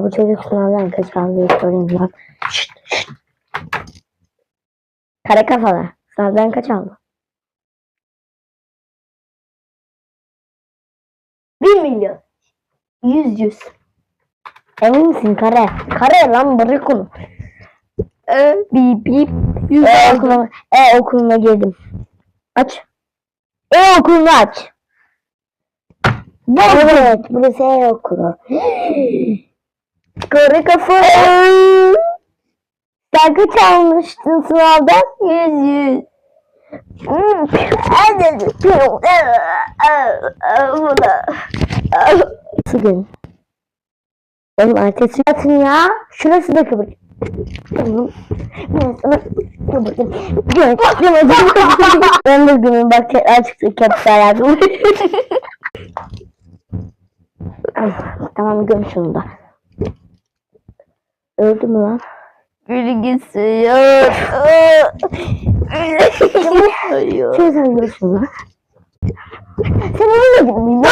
Bu çocuk sınavdan kaç aldı sorayım lan. Şşt, şşt. Kare kafalı. Sınavdan kaç aldı? Bir milyon. Yüz yüz. Emin misin kare? Kare lan bırak onu. Ee, Bip bip. yüz E okuluna, e okuluna girdim. Aç. E okulunu aç. Evet, burası E okulu. Kare kafa. Sen kaç almıştın sınavdan? Yüz yüz. Hmm, da. Bugün. Oğlum ertesi atın ya. Şurası da kıvır. Ben de günün bak tekrar çıktı kapıda yardım. tamam göm şunu da. Öldü mü lan? Gülü gitsin ya. Sen göm şunu. Sen ölmedin mi?